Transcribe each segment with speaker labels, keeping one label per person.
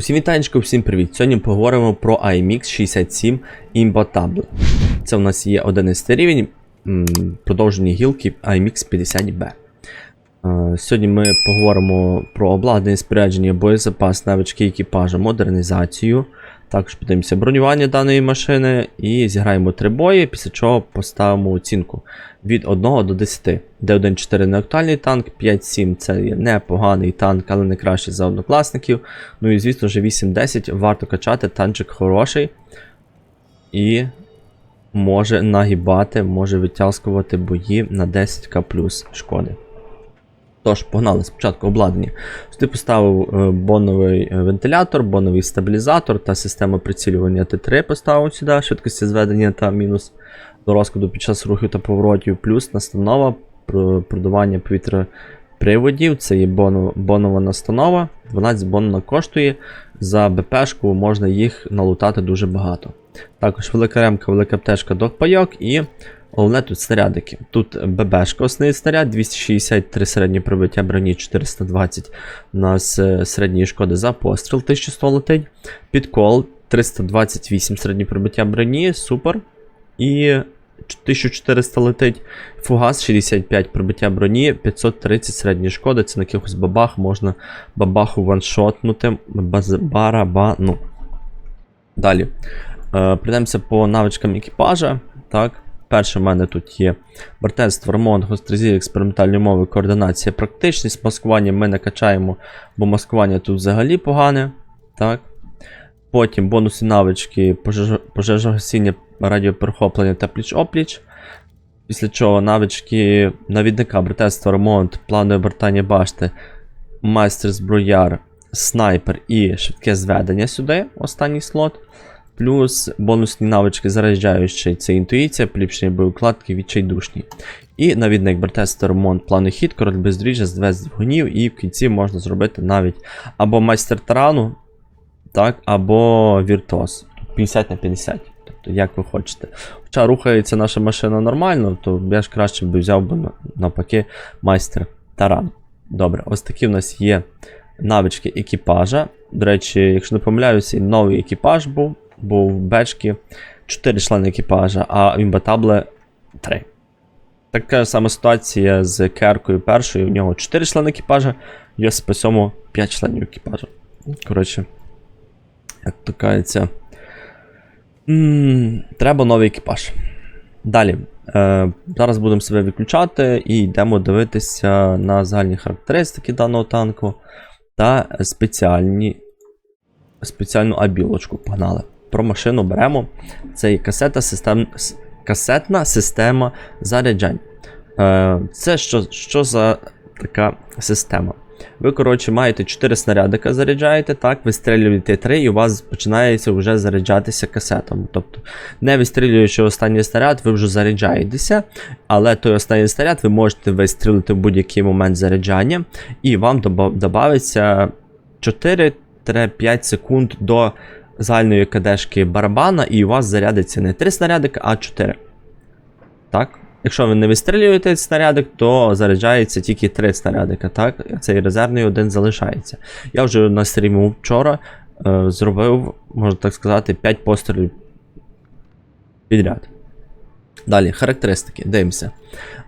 Speaker 1: Усім вітанечко, всім привіт! Сьогодні поговоримо про IMX 67 Imbotable. Це у нас є 11 рівень Продовження гілки IMX 50B. Е, Сьогодні ми поговоримо про обладнання спорядження, боєзапас, навички екіпажа, модернізацію. Також подивимося бронювання даної машини і зіграємо три бої, після чого поставимо оцінку від 1 до 10, де 1.4 не актуальний танк, 5.7 це є непоганий танк, але не кращий за однокласників. Ну і звісно ж 8-10 варто качати, танчик хороший. І може нагибати, може витягувати бої на 10к плюс шкоди. Тож, погнали спочатку обладнання. Ти поставив е, боновий е, вентилятор, боновий стабілізатор та систему прицілювання Т3 поставив сюди, швидкості зведення та мінус до розкладу під час рухів та поворотів, плюс настанова про продування повітря приводів. Це є боно, бонова настанова. 12 бонна коштує. За БПшку можна їх налутати дуже багато. Також велика ремка, велика аптечка, докпайок і головне тут снарядики. Тут ББшка основний снаряд, 263 середнє пробиття броні, 420 у нас е, середньої шкоди за постріл, 1100 летить. Підкол 328 середнє пробиття броні, супер. І 1400 летить. Фугас 65 пробиття броні, 530 середньої шкоди. Це на якихось бабах можна бабаху ваншотнути. Барабану. Далі. Е, Прийдемося по навичкам екіпажа. Так. Перше в мене тут є бортенство, ремонт, гострозір, експериментальні умови, координація, практичність. Маскування ми не качаємо, бо маскування тут взагалі погане. Так. Потім бонусні навички, пожежогасіння, радіоперехоплення та пліч-опліч. Після чого навички навідника, братерство, ремонт, планове обертання башти, майстер зброяр, снайпер і швидке зведення сюди, останній слот. Плюс бонусні навички заряджаючий це інтуїція, поліпшення боєукладки, відчайдушні. І навідник братерство, ремонт, плану хід, король бездріжжя, звез двигунів, і в кінці можна зробити навіть або майстер тарану, так, або віртуоз. 50 на 50. Тобто, як ви хочете. Хоча рухається наша машина нормально, то я ж краще б взяв би навпаки майстер таран. Добре, ось такі в нас є навички екіпажа. До речі, якщо не помиляюся, новий екіпаж був, був в бечки 4 члени екіпажа, а в імбатабле 3. Така сама ситуація з керкою першою. У нього 4 члени екіпажа, Йосипа 7 5 членів екіпажа. Коротше, як то кажеться. Треба новий екіпаж. Далі. Е, зараз будемо себе відключати і йдемо дивитися на загальні характеристики даного танку та спеціальні, спеціальну абілочку. Погнали. Про машину беремо. Це касета систем, касетна система заряджань. Е, це що, що за така система? Ви, коротше, маєте 4 снарядика заряджаєте, так, вистрілюєте 3 і у вас починається вже заряджатися касетом. Тобто, не вистрілюючи останній снаряд, ви вже заряджаєтеся, але той останній снаряд ви можете вистрілити в будь-який момент заряджання, і вам додається 4-5 секунд до загальної кадешки барабана, і у вас зарядиться не 3 снарядика, а 4. Так? Якщо ви не вистрілюєте снарядик, то заряджається тільки 3 снарядика, так? Цей резервний один залишається. Я вже на стріму вчора е, зробив, можна так сказати, 5 пострілів підряд. Далі, характеристики. Дивимося.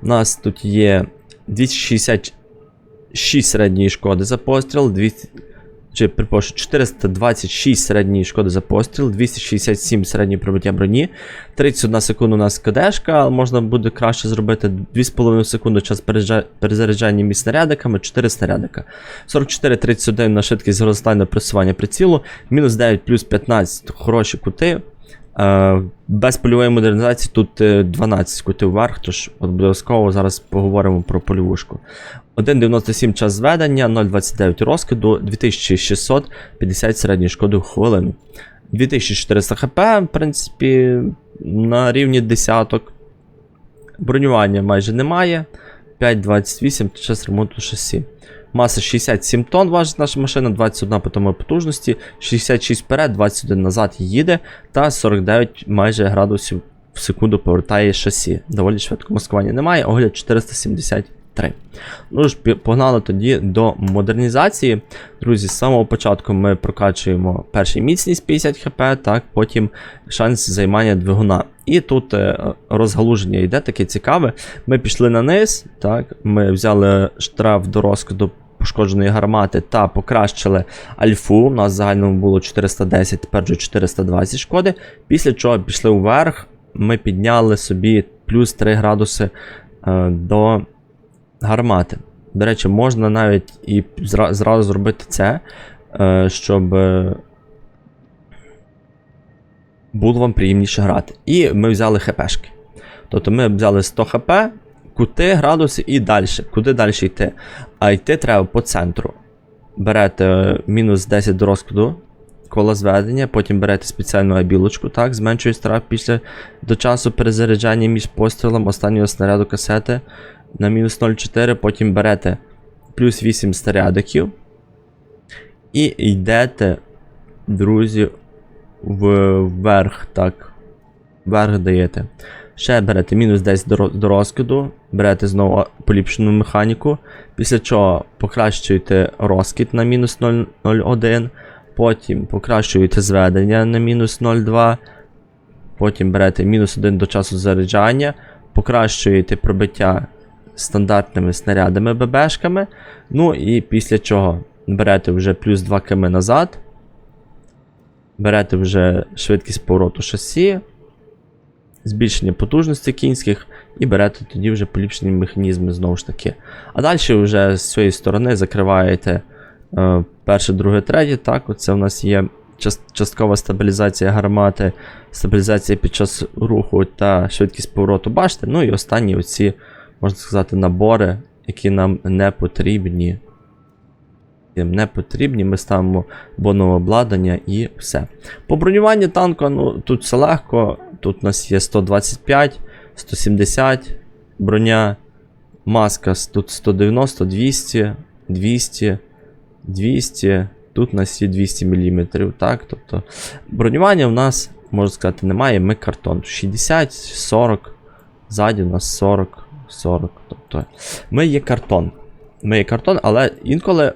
Speaker 1: У нас тут є 266 середньої шкоди за постріл, 200, чи, перепрошую, 426 середньої шкоди за постріл, 267 середньої пробиття броні, 31 секунда у нас КДшка, але можна буде краще зробити 2,5 секунди час перезаряджання між снарядиками, 4 снарядика. 44-31 на швидкість зростання пресування прицілу, мінус 9 плюс 15 хороші кути. Е, без польової модернізації тут е, 12 кутів вверх, тож обов'язково зараз поговоримо про польовушку. 1,97 час зведення, 0,29 розкиду, 2650 середньої шкоди в хвилину. 2400 хп, в принципі, на рівні десяток. Бронювання майже немає. 5,28 під час ремонту шасі. Маса 67 тонн важить наша машина, 21 по потужності, 66 вперед, 21 назад їде, та 49 майже градусів в секунду повертає шасі. Доволі швидко маскування немає, огляд 470 3. Ну ж, погнали тоді до модернізації. Друзі, з самого початку ми прокачуємо перший міцність 50 хп, так, потім шанс займання двигуна. І тут е, розгалуження йде таке цікаве. Ми пішли на низ, так, ми взяли штраф до розкиду пошкодженої гармати та покращили альфу. У нас в загальному було 410, тепер вже 420 шкоди. Після чого пішли вверх, ми підняли собі плюс 3 градуси е, до гармати. До речі, можна навіть і зра- зразу зробити це, е, щоб було вам приємніше грати. І ми взяли хпшки. Тобто ми взяли 100 хп, кути, градуси і далі. Куди далі йти? А йти треба по центру. Берете е, мінус 10 до розкладу кола зведення, потім берете спеціальну абілочку, так, зменшує штраф після до часу перезаряджання між пострілом останнього снаряду касети на мінус 0,4, потім берете плюс 8 снарядиків. І йдете, друзі, вверх, так. Вверх даєте. Ще берете мінус 10 до, розкиду, берете знову поліпшену механіку, після чого покращуєте розкид на мінус 0,01, потім покращуєте зведення на мінус 0,2, потім берете мінус 1 до часу заряджання, покращуєте пробиття стандартними снарядами ББшками, ну і після чого берете вже плюс 2 км назад, берете вже швидкість повороту шасі, збільшення потужності кінських, і берете тоді вже поліпшені механізми знову ж таки. А далі вже з цієї сторони закриваєте е, перше, друге, третє. Так, оце у нас є часткова стабілізація гармати, стабілізація під час руху та швидкість повороту башти. Ну і останні оці, можна сказати, набори, які нам не потрібні. Не потрібні, ми ставимо бонове обладнання і все. По бронюванню танка, ну тут все легко. Тут у нас є 125, 170 броня, маска тут 190, 200, 200, 200. Тут у нас є 200 мм, так? Тобто бронювання в нас, можна сказати, немає, ми картон. 60, 40, ззаді у нас 40, 40. Тобто ми є картон. Ми є картон, але інколи,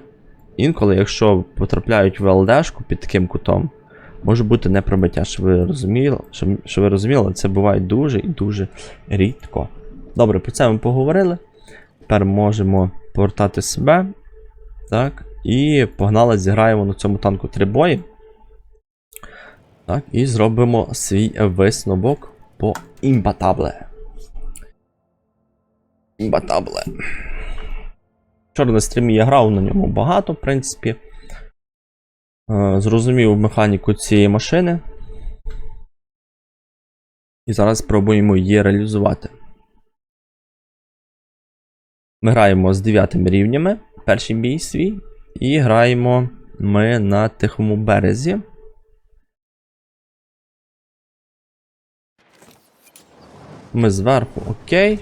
Speaker 1: інколи, якщо потрапляють в ЛДшку під таким кутом, може бути непробиття, що ви розуміли, що, що ви розуміли, це буває дуже і дуже рідко. Добре, про це ми поговорили. Тепер можемо повертати себе. Так. І погнали, зіграємо на цьому танку три бої. Так, і зробимо свій висновок по імбатабле. Імбатабле. Вчора на стрімі я грав на ньому багато, в принципі. Е, Зрозумів механіку цієї машини. І зараз спробуємо її реалізувати. Ми граємо з 9 рівнями, перший бій свій, і граємо ми на тихому березі. Ми зверху, окей.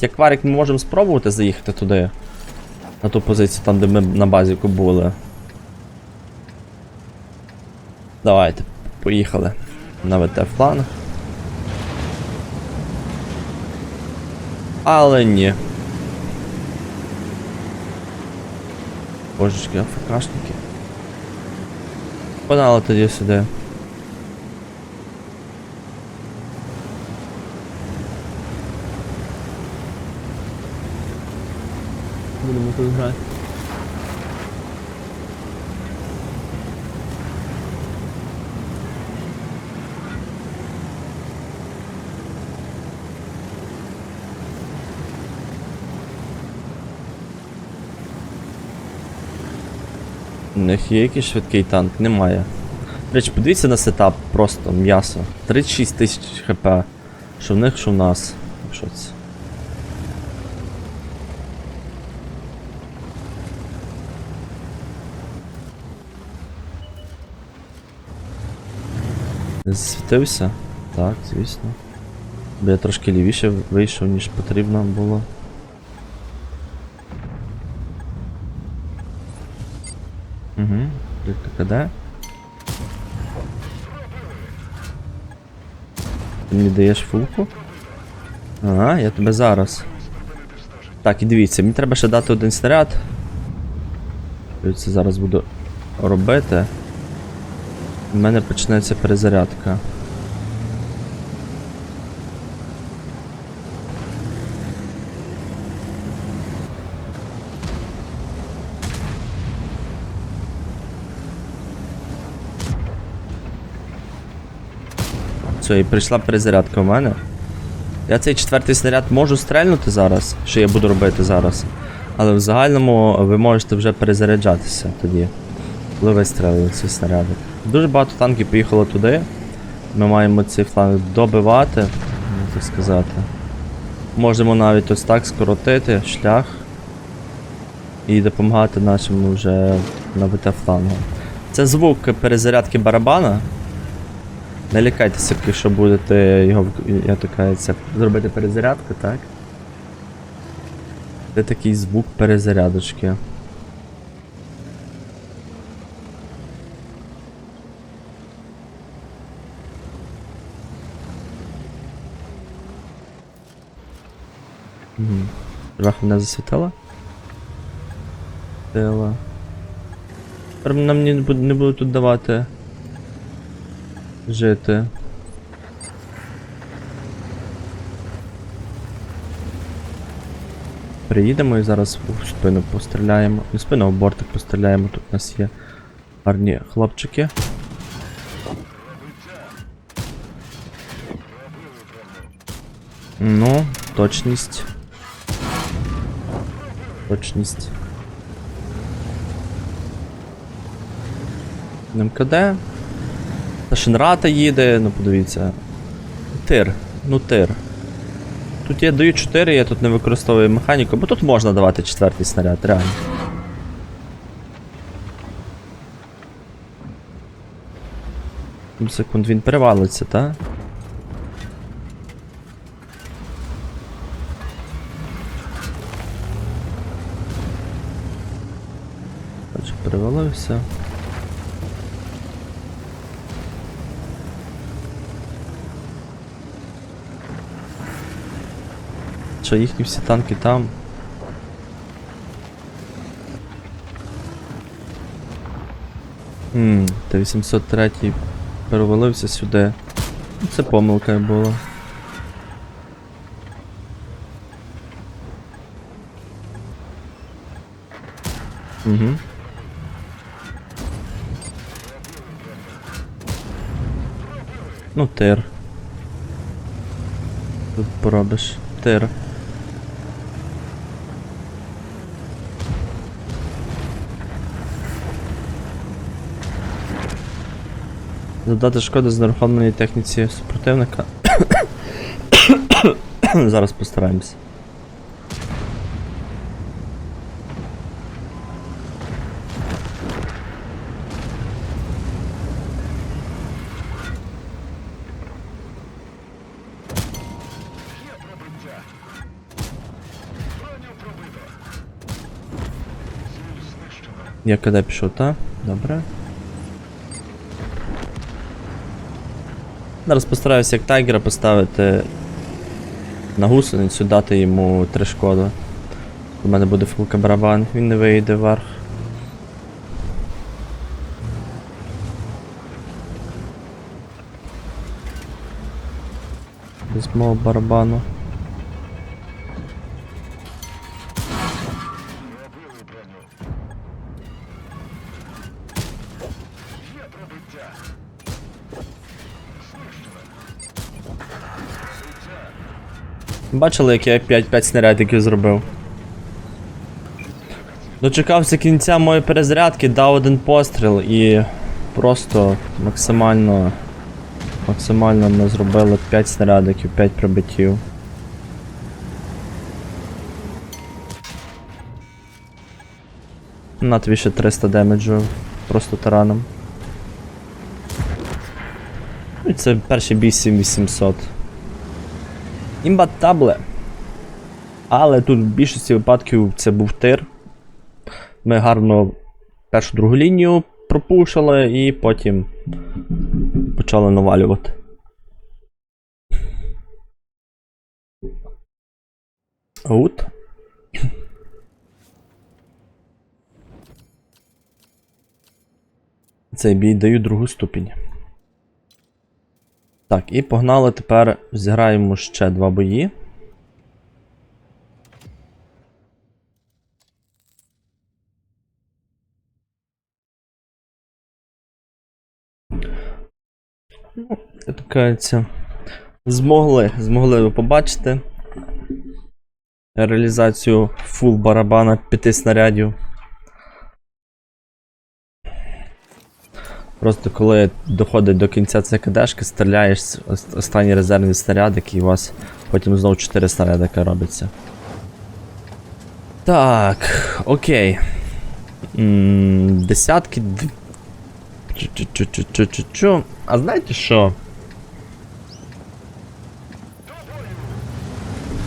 Speaker 1: Як ми можемо спробувати заїхати туди. На ту позицію, там, де ми на базіку були. Давайте, поїхали. На ВТ фланг. Але ні. Божечки, АФКшники. Погнали тоді сюди. Будемо тут грати. У них є якийсь швидкий танк? Немає. До речі, подивіться на сетап, просто м'ясо. 36 тисяч хп. Що в них, що в нас. Що це? Засвітився? Так, звісно. Бо я трошки лівіше вийшов, ніж потрібно було. Угу, ККД. Ти мені даєш фулку? Ага, я тебе зараз. Так, і дивіться, мені треба ще дати один снаряд. Це зараз буду робити. У мене почнеться перезарядка. Все, і прийшла перезарядка в мене. Я цей четвертий снаряд можу стрельнути зараз, що я буду робити зараз. Але в загальному ви можете вже перезаряджатися тоді, коли ви стрелили ці снаряди. Дуже багато танків поїхало туди. Ми маємо цей фланг добивати, можна так сказати. Можемо навіть ось так скоротити шлях і допомагати нашому вже на ВТ флангу. Це звук перезарядки барабана. Не лякайтеся, якщо будете його вк- я така, це, зробити перезарядку, так? Це такий звук перезарядочки. Трохи мене засвітила? Світила. Тепер нам не, не будуть тут давати жити. Приїдемо і зараз у спину постріляємо. Не спину, а в бортик постріляємо. Тут у нас є гарні хлопчики. Ну, точність. Точність. МКД. Та Шенрата їде, ну подивіться. Тир. Ну тир. Тут я даю 4, я тут не використовую механіку, бо тут можна давати четвертий снаряд, реально. Секунд, він перевалиться, та? Бачу, перевалився. Що їхні всі танки там. Хм, Т-803 перевалився сюди. Це помилка була. Угу. Ну, тир. Тут поробиш. Тир. Додати шкоди з нерухомленій техніці супротивника. Зараз постараємось. Я коли пішов, та? Добре. Зараз постараюся як тайгера поставити на гусеницю, дати йому три шкоди. У мене буде фулка барабан, він не вийде вверх. Мого барабану. Бачили, як я 5-5 снарядиків зробив. Дочекався кінця моєї перезарядки, дав один постріл і просто максимально. Максимально ми зробили 5 снарядиків, 5 пробиттів. На тобі ще 300 демеджу просто тараном. І це перший бій 7800. Імба табле. Але тут в більшості випадків це був тир. Ми гарно першу другу лінію пропушили і потім почали навалювати. От. Цей бій даю другу ступінь. Так, і погнали тепер зіграємо ще два бої. Ну, змогли, змогли ви побачити реалізацію фул барабана п'яти снарядів. Просто коли доходить до кінця ЦКДшки, стріляєш з ос- останній резервний снаряд, який у вас потім знову 4 снарядика робиться. Так, окей. Десятки. Чу-чу-чу-чу-чу-чу. А знаєте що?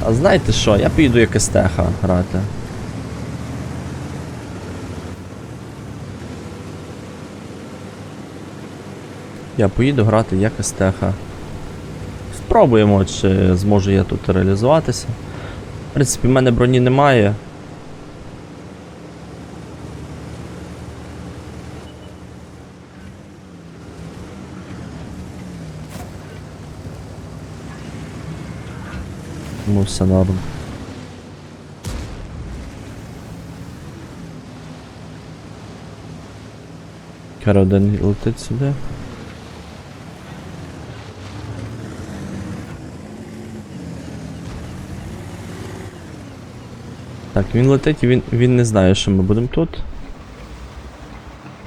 Speaker 1: А знаєте що? Я піду як естеха грати. Я поїду грати як естеха. Спробуємо, чи зможу я тут реалізуватися. В принципі, в мене броні немає. Тому все норм. Караден летить сюди. Так, він летить і він, він не знає, що ми будемо тут.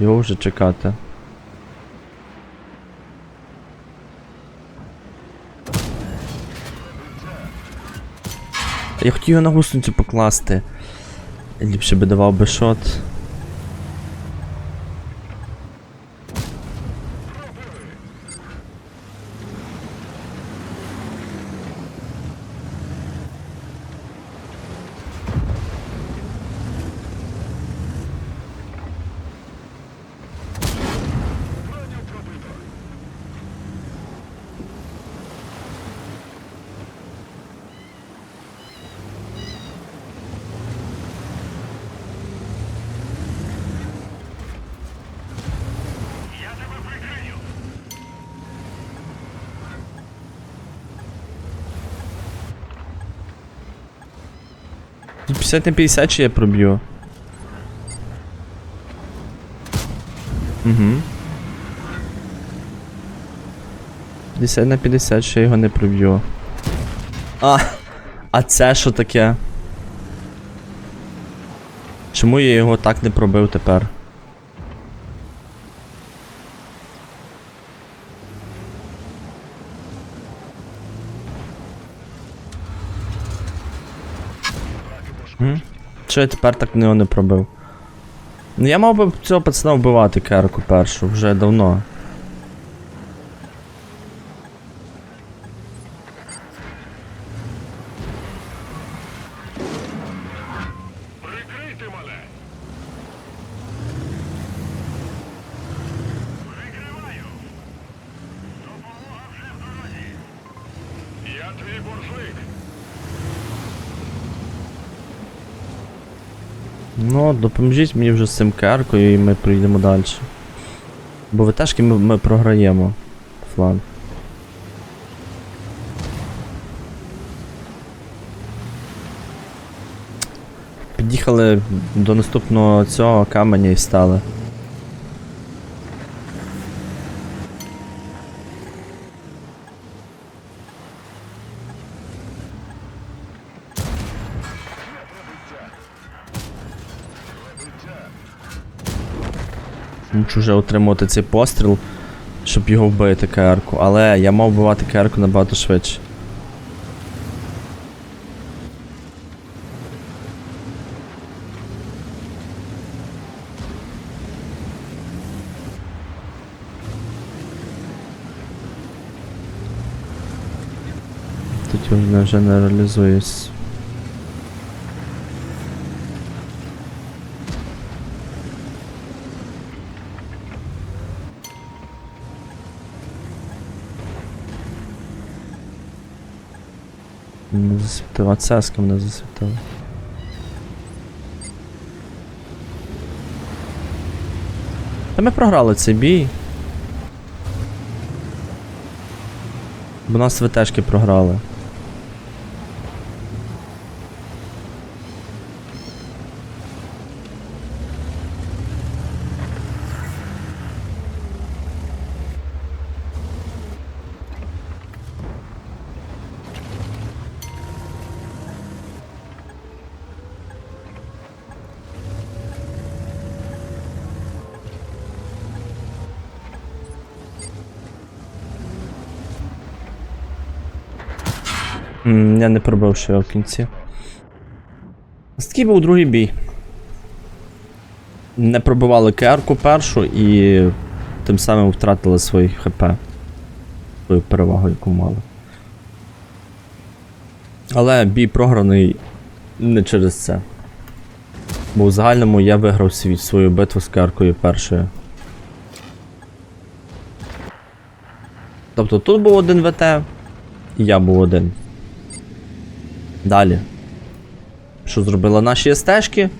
Speaker 1: Його вже чекати. Я хотів його на гусницю покласти. Ліпше би давав би шот. Тут 50 на 50 чи я проб'ю. Угу. 50 на 50, ще його не проб'ю. А, а це що таке? Чому я його так не пробив тепер? М? Що я тепер так його не пробив? Ну я мав би цього пацана вбивати керку першу, вже давно.
Speaker 2: Прикрийте мене! Прикриваю! Допомога вже в дорозі! Я твій боржник!
Speaker 1: Ну, допоможіть мені вже з цим керкою і ми прийдемо далі. Бо ВТшки ми, ми програємо. Фланг. Під'їхали до наступного цього каменя і стали. Мушу вже отримувати цей постріл, щоб його вбити керку, але я мав вбивати керку набагато швидше. Тут вже не реалізуюсь. Не засвітив, а цеска мене засвітила. Та ми програли цей бій. Бо нас ВТшки програли. М, Я не пробив ще в кінці. Ось Такий був другий бій. Не пробивали КР-ку першу і тим самим втратили свої ХП. Свою перевагу, яку мали. Але бій програний не через це. Бо в загальному я виграв свій, свою битву з КР-кою першою. Тобто тут був один ВТ, і я був один. Далі. Що зробили наші СТшки?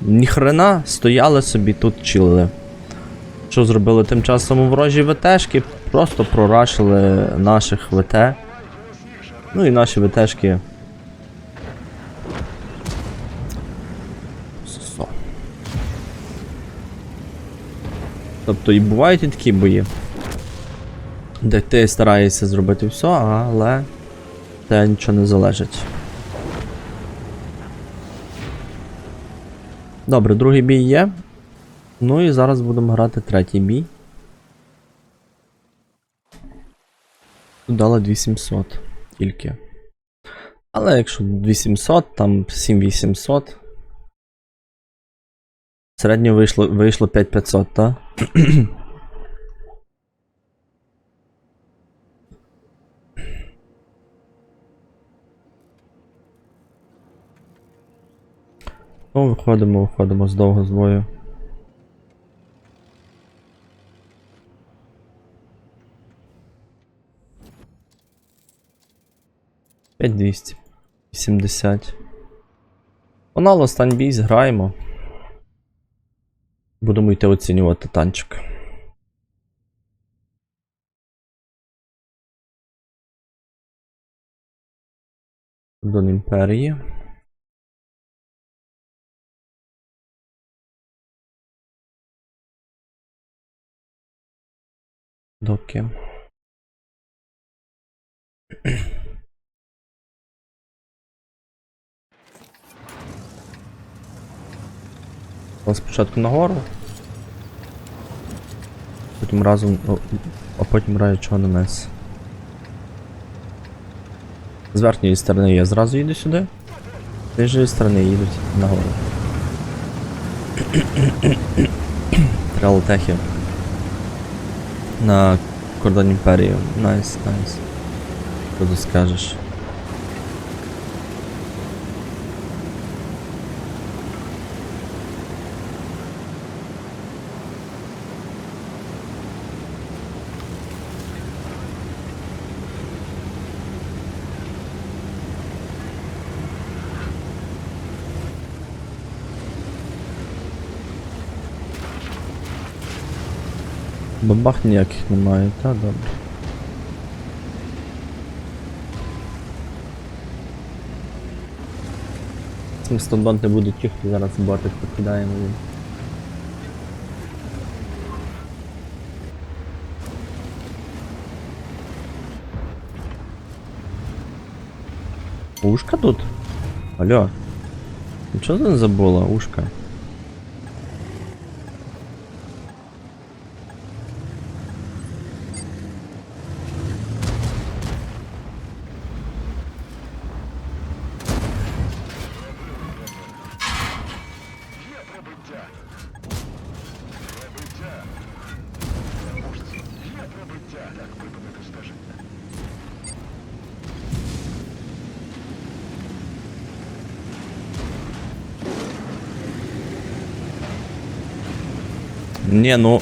Speaker 1: Ніхрена стояли собі тут чилили. Що зробили тим часом ворожі ВТшки? Просто прорашили наших ВТ. Ну і наші ВТшки. Тобто і бувають і такі бої. Де ти стараєшся зробити все, але те нічого не залежить. Добре, другий бій є. Ну і зараз будемо грати третій бій. Тут дали 2700 тільки. Але якщо 2700, там 7800. Середньо вийшло, вийшло 5500, так? Ну, виходимо, виходимо з довго з бою. П'ять двісті. Сімдесят. Погнали, остань бій, зграємо. Будемо йти оцінювати танчик. Кордон імперії. Доки. Спочатку нагору. Потім разом. А потім раю чого на нас. З верхньої сторони я зразу їду сюди. З нижньої сторони їдуть нагору. Тралотехи. На кордон імперії. Найс, найс. Що тут Бабах ніяких немає, та добре. Цим стандонт не буде тихо, зараз ботик покидаємо їм. Ушка тут? Алло. Нічого не забула, ушка? Ні, ну.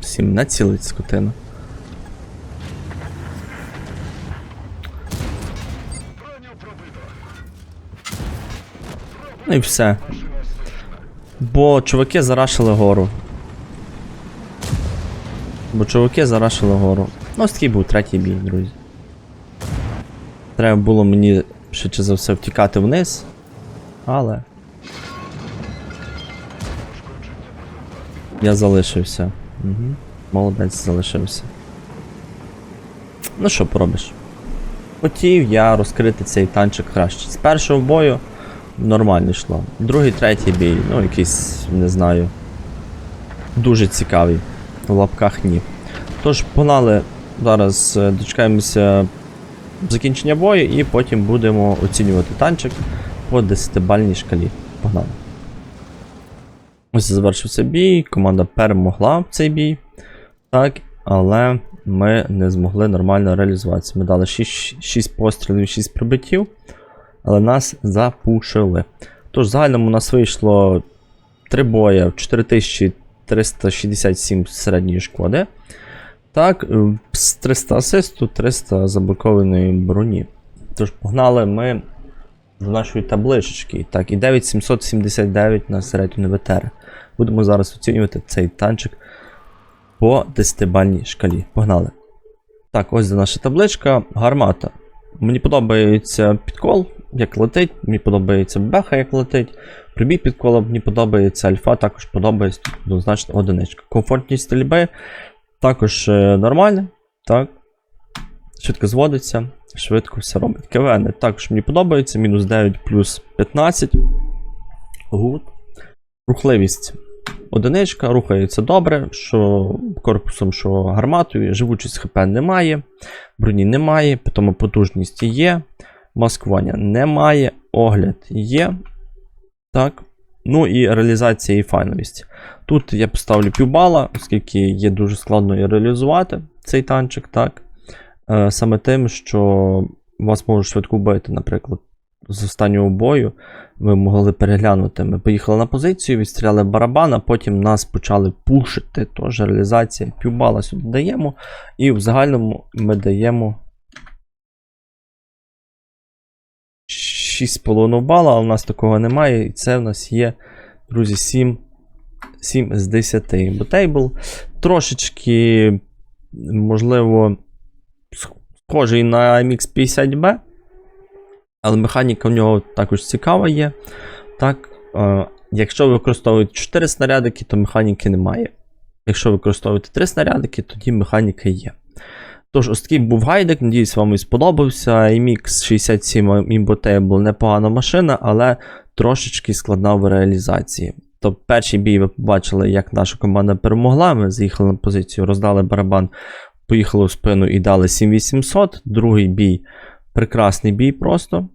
Speaker 1: Всім націлить скотина. Ну і все. Бо чуваки зарашили гору. Бо чуваки зарашили гору. Ну, ось такий був третій бій, друзі. Треба було мені швидше за все втікати вниз. Але. Я залишився. Угу. Молодець залишився. Ну що поробиш? Хотів я розкрити цей танчик краще. З першого бою нормально йшло. Другий, третій бій, ну якийсь, не знаю. Дуже цікавий. В лапках ні. Тож, погнали зараз е, дочекаємося закінчення бою і потім будемо оцінювати танчик по 10-бальній шкалі. Погнали. Ось завершився бій, команда перемогла цей бій. Так, але ми не змогли нормально реалізуватися. Ми дали 6, 6 пострілів, 6 прибиттів, але нас запушили. Тож, в загальному у нас вийшло 3 боя, 4367 середньої шкоди. Так, е, з 300 асисту, 300 заблокованої броні. Тож, погнали ми до нашої таблички. Так, і 9779 на середню НВТР. Будемо зараз оцінювати цей танчик по 10-бальній шкалі. Погнали. Так, ось наша табличка. Гармата. Мені подобається підкол, як летить, мені подобається беха, як летить. Прибіг підкола, мені подобається альфа, також подобається однозначно одиничка. Комфортність стрільби також е, нормальна. Так. Швидко зводиться, швидко все робить. КВН також мені подобається, мінус 9 плюс 15. Гуд. Рухливість одиничка, рухається добре, що корпусом, що гарматою, живучість ХП немає, броні немає, тому потужність є, маскування немає, огляд є. Так. Ну і реалізація і файновість. Тут я поставлю півбала, оскільки є дуже складно і реалізувати цей танчик, так. Е, Саме тим, що вас можуть швидко вбити, наприклад, з останнього бою ви могли переглянути. Ми поїхали на позицію, відстріляли барабан, а потім нас почали пушити. Тож реалізація півбала сюди даємо. І в загальному ми даємо 6,5 бала, а у нас такого немає. І це в нас є, друзі, 7, 7 з 10. Бо тейбл трошечки, можливо, схожий на MX 50B. Але механіка в нього також цікава є. Так, е, якщо ви використовуєте 4 снарядики, то механіки немає. Якщо ви використовуєте 3 снарядики, тоді механіка є. Тож, ось такий був гайдик, надіюсь, вам і сподобався. MX 67 Imbotable непогана машина, але трошечки складна в реалізації. Тобто, перший бій ви побачили, як наша команда перемогла. Ми заїхали на позицію, роздали барабан, поїхали в спину і дали 7800. Другий бій прекрасний бій просто.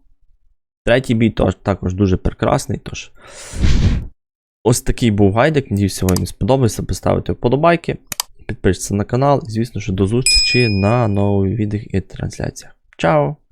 Speaker 1: Третій бій також дуже прекрасний. Тож. Ось такий був гайдик. Надіюся, вам сподобався. Поставити вподобайки, підпишіться на канал. Звісно, що до зустрічі на нових відео і трансляціях. Чао!